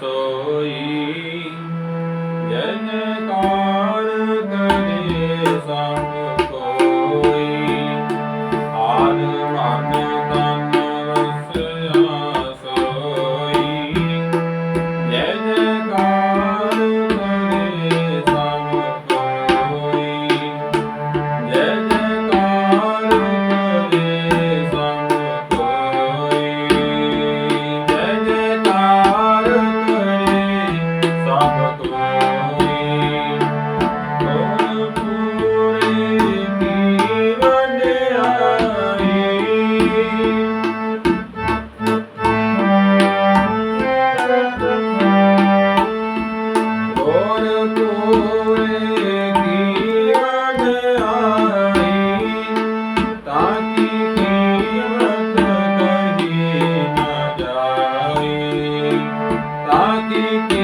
So দিতে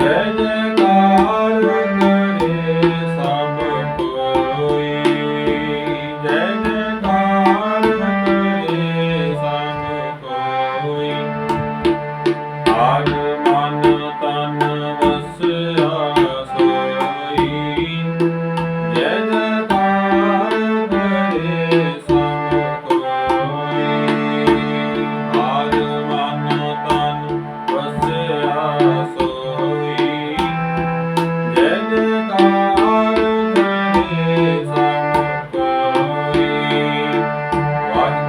Yeah, yeah.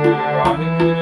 Robin Hood.